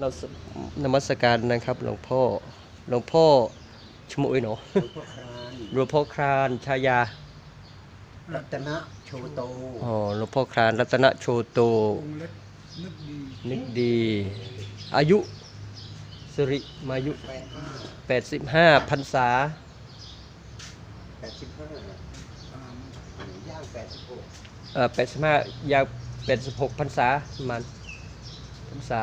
เราสนมัสการนะครับหลวงพ่อหลวงพ่อชมุยเนาะหลวงพ่อครานหลวงพ่อครานชายา รัตนะโชโตอ๋อหลวงพ่อครานรัตนโชโตองค์เล็กนึกดีนึกดี อายุสิริมายุแปดห้า85พรรษาแปดสิบห้าตามย่างแปดสิบหกเอ่อ85ยาว86พรรษาประมาณ พรรษา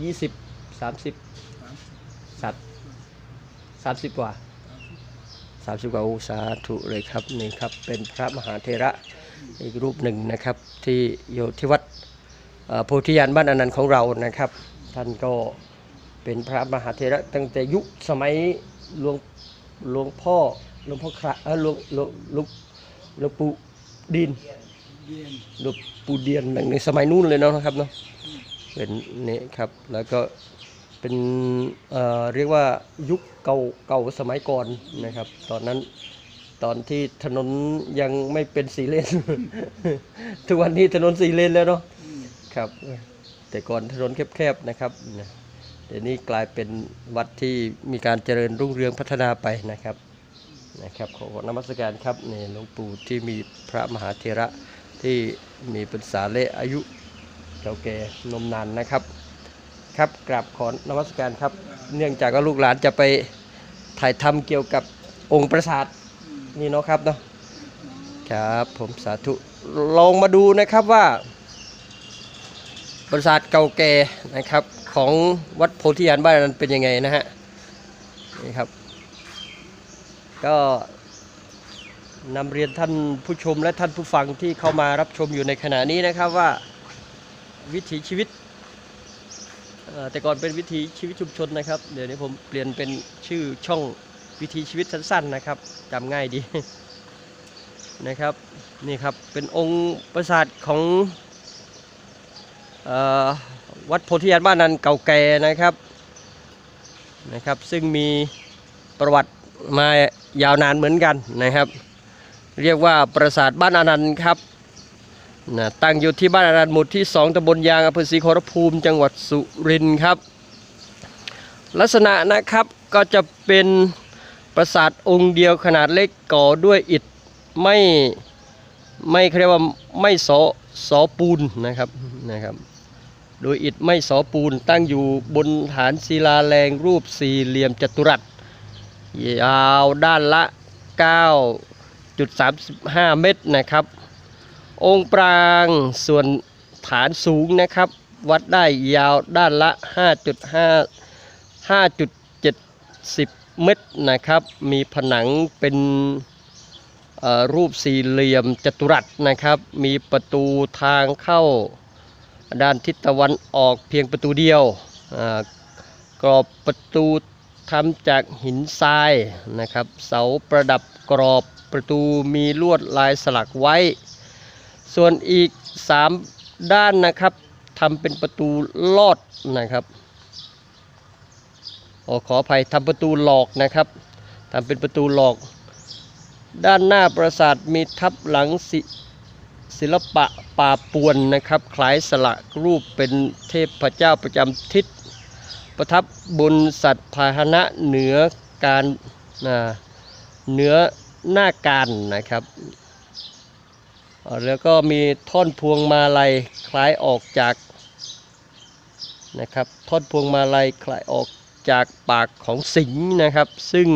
20 30สามสิบสัตสามสิบกว่าสามสิบกว่าอุสาธุเลยครับนี่ครับเป็นพระมหาเทระอีกรูปหนึ่งนะครับ ที่อยู่ที่วัดเอ่อโพธิญาณบ้านอนันต์ของเรานะครับ ท่านก็เป็นพระมหาเทระตั้งแต่ยุคสมัยหลวงหลวงพ่อหลวงพ่อคระเออหลวงหลวงหลวงหลวงปู่ดินเย็นหลวงปู่เดียนในสมัยนู้นเลยเนาะนะครับเนาะ เป็นนี่ครับ แล้วก็เป็นเอ่อเรียกว่ายุคเก่าเก่าสมัยก่อนนะครับ ตอนนั้นตอนที่ถนนยังไม่เป็นสีเลน ทุกวันนี้ถนนสีเลนแล้วเนาะครับ แต่ก่อนถนนแคบๆนะครับเดี๋ยวนี้กลายเป็นวัดที่มีการเจริญรุ่งเรืองพัฒนาไปนะครับนะครับขอนมัสการครับนี่หลวงปู่ที่มีพระมหาเถระที่มีปรึกษาและอายุ เก่าแก่นมนานนะครับ ครับกราบขอนมัสการครับ เนื่องจากว่าลูกหลานจะไปถ่ายทำเกี่ยวกับองค์ประสาทนี่เนาะครับเนาะครับผมสาธุลองมาดูนะครับว่า ปราสาทเก่าแก่นะครับของวัดโพธิญาณบ้านนั้นเป็นยังไงนะฮะนี่ครับ ก็นำเรียนท่านผู้ชมและท่านผู้ฟังที่เข้ามารับชมอยู่ในขณะนี้นะครับว่า วิถีชีวิต แต่ก่อนเป็นวิถีชีวิตชุมชนนะครับ เดี๋ยวนี้ผมเปลี่ยนเป็นชื่อช่องวิถีชีวิตสั้นๆนะครับจำง่ายดีนะครับนี่ครับเป็นองค์ปราสาทของออวัดโพธิญาณบ้านนันเก่าแก่นะครับนะครับ ซึ่งมีประวัติมายาวนานเหมือนกันนะครับ เรียกว่าปราสาทบ้านอนันต์ครับ นะตั้งอยู่ที่บ้านอนันหมู่ที่ 2ตำบลยางอำเภอศรีขอรภูมิจังหวัดสุรินทร์ครับ ลักษณะนะครับก็จะเป็นปราสาทองค์เดียวขนาดเล็กก่อด้วยอิฐไม่ไม่เขาเรียกว่าไม่สอสอปูนนะครับนะครับ โดยอิฐไม่สอปูนตั้งอยู่บนฐานศิลาแรงรูปสี่เหลี่ยมจัตุรัสยาวด้านละ 9.35 เมตรนะครับ องค์ปรางส่วนฐานสูงนะครับ วัดได้ยาวด้านละ 5.5 5.70 เมตรนะครับ มีผนังเป็นรูปสี่เหลี่ยมจัตุรัสนะครับ มีประตูทางเข้าด้านทิศตะวันออกเพียงประตูเดียวกรอบประตูทำจากหินทรายนะครับ เสาประดับกรอบประตูมีลวดลายสลักไว้ ส่วนอีก 3 ด้านนะครับทำเป็นประตูลอดนะครับออขออภัยทำประตูหลอกนะครับทำเป็นประตูหลอก ด้านหน้าปราสาทมีทับหลังสิศิลปะป่าป่วนนะครับ คล้ายสลักรูปเป็นเทพเจ้าประจำทิศ ประทับบนสัตว์พาหนะเหนือการเหนือหน้าการนะครับ แล้วก็มีท่อนพวงมาลัยคล้ายออกจากนะครับท่อนพวงมาลัยคล้ายออกจากปากของสิงห์นะครับ ซึ่ง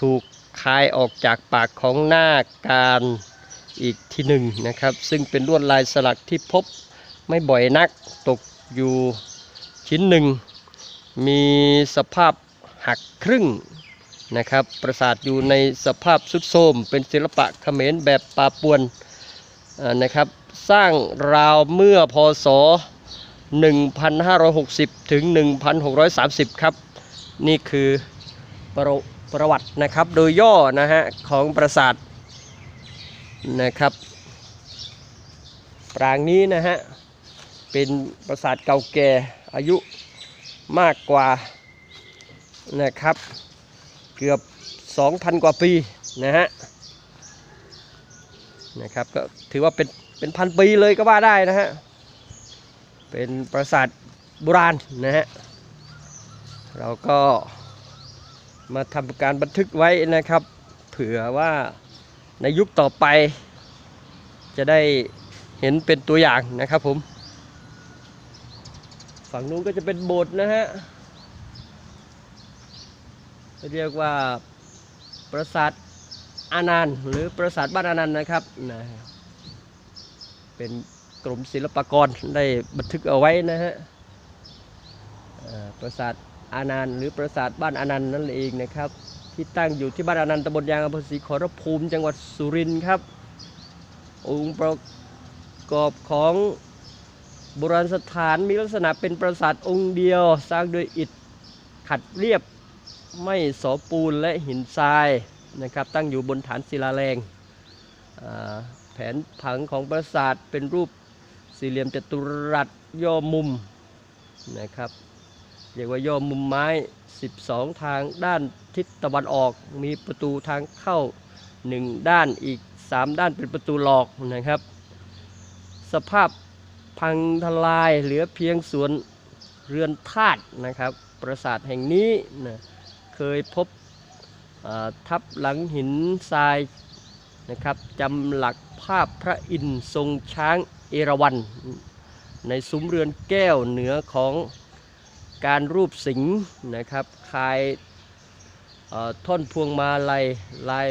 ถูกคายออกจากปากของหน้าการอีกที่หนึ่งนะครับ ซึ่งเป็นลวดลายสลักที่พบไม่บ่อยนักตกอยู่ชิ้นหนึ่ง มีสภาพหักครึ่งนะครับ ปราสาทอยู่ในสภาพสุดโทรมเป็นศิลปะเขมรแบบปาปวน นะครับสร้างราวเมื่อพศ 1560 ถึง 1630 ครับ นี่คือประประวัตินะครับโดยย่อนะฮะของปราสาทนะครับ ปรางนี้นะฮะเป็นปราสาทเก่าแก่อายุมากกว่านะครับ เกือบ 2,000 กว่าปีนะฮะ นะครับก็ถือว่าเป็นเป็นพันปีเลยก็ว่าได้นะฮะเป็นปราสาทโบราณนะฮะเราก็มาทำการบันทึกไว้นะครับ เผื่อว่าในยุคต่อไป จะได้เห็นเป็นตัวอย่างนะครับผม ฝั่งนู้นก็จะเป็นโบสถ์นะฮะเรียกว่าปราสาท อานันต์หรือปราสาทบ้านอานันต์นะครับนะเป็นกรมศิลปากรได้บันทึกเอาไว้นะฮะปราสาทอานันต์หรือปราสาทบ้านอานันต์นั่นเองนะครับ ที่ตั้งอยู่ที่บ้านอานันต์ตำบลยางอำเภอศรีขอรภูมิ จังหวัดสุรินทร์ครับ องค์ประกอบของโบราณสถานมีลักษณะเป็นปราสาทองค์เดียว สร้างโดยอิฐขัดเรียบไม่สอปูนและหินทราย นะครับตั้งอยู่บนฐานศิลาแรงแผนผังของปราสาทเป็นรูปสี่เหลี่ยมจัตุรัสย่อมุมนะครับเรียกว่าย่อมุมไม้ 12 ทางด้านทิศตะวันออก มีประตูทางเข้า 1 ด้านอีก 3 ด้านเป็นประตูหลอกนะครับ สภาพพังทลายเหลือเพียงส่วนเรือนธาตุนะครับ ปราสาทแห่งนี้นะเคยพบ ทับหลังหินทรายนะครับจำหลักภาพพระอินทร์ทรงช้างเอราวัณในซุ้มเรือนแก้วเหนือของการรูปสิงห์นะครับคลายท่อนพวงมาลัยลาย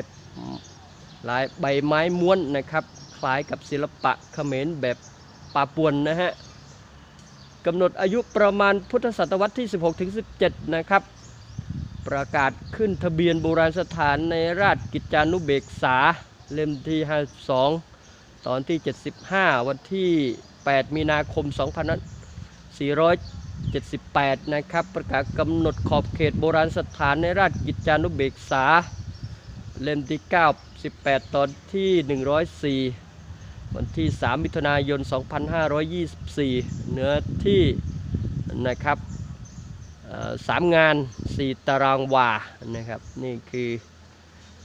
ลายใบไม้ม้วนนะครับคล้ายกับศิลปะเขมรแบบป่าปวนนะฮะกำหนดอายุประมาณพุทธศตวรรษที่ 16-17 นะครับ ประกาศขึ้นทะเบียนโบราณสถานในราชกิจจานุเบกษาเล่มที่ 52 ตอนที่ 75 วันที่ 8 มีนาคม 2478 นะครับ ประกาศกำหนดขอบเขตโบราณสถานในราชกิจจานุเบกษา เล่มที่98ตอนที่ 104 วันที่ 3 มิถุนายน 2524 เนื้อที่นะครับ สามงาน4ตารางวานะครับนี่คือ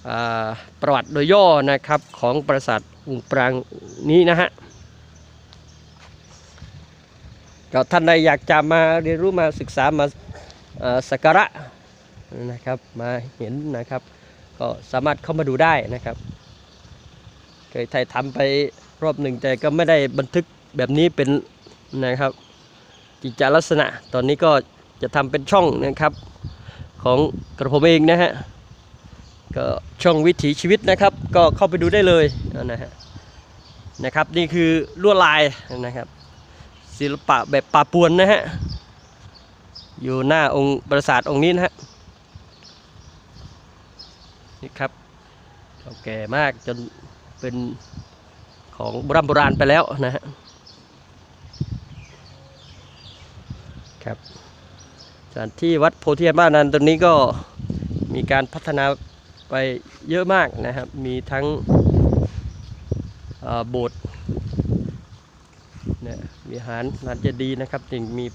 อประวัติโดยย่อนะครับของปราสาทอุงปรางนี้นะฮะก็ท่านใดอยากจะมาเรียนรู้มาศึกษามาสักการะนะครับมาเห็นนะครับ ก็สามารถเข้ามาดูได้นะครับ เคยถ่ายทำไปรอบหนึ่งแต่ก็ไม่ได้บันทึกแบบนี้เป็นนะครับกิจลักษณะตอนนี้ก็ จะทำเป็นช่องนะครับของกระผมเองนะฮะก็ช่องวิถีชีวิตนะครับ ก็เข้าไปดูได้เลยนะฮะนะครับนี่คือลวดลายนะครับ ศิลปะแบบป่าปวนนะฮะอยู่หน้าองค์ปราสาทองค์นี้นะฮะนี่ครับเก่าแก่มากจนเป็นของโบราณโบราณไปแล้วนะฮะครับ สถานที่วัดโพธิยานบ้านนันตรงนี้ก็มีการพัฒนาไปเยอะมากนะครับ มีทั้งโบสถ์เนี่ยมีหารลานเจดีนะครับจึงมี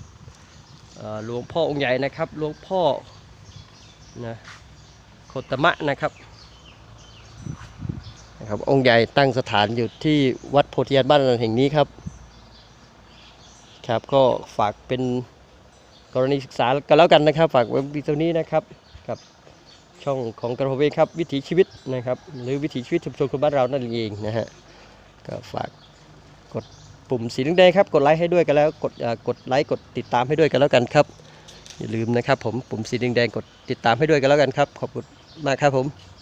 หลวงพ่อองค์ใหญ่นะครับหลวงพ่อนะโคตมะนะครับนะครับ องค์ใหญ่ตั้งสถานอยู่ที่วัดโพธิยานบ้านนันแห่งนี้ครับ ครับก็ฝากเป็น กรณีศึกษากันแล้วกันนะครับ ฝากไว้ตรงนี้นะครับกับช่องของกระผมเองครับวิถีชีวิตนะครับ หรือวิถีชีวิตชุมชนคนบ้านเรานั่นเองนะฮะก็ฝากกดปุ่มสีแดงครับกดไลค์ให้ด้วยกันแล้วกดกดไลค์กดติดตามให้ด้วยกันแล้วกันครับอย่าลืมนะครับผมปุ่มสีแดงกดติดตามให้ด้วยกันแล้วกันครับขอบคุณมากครับผม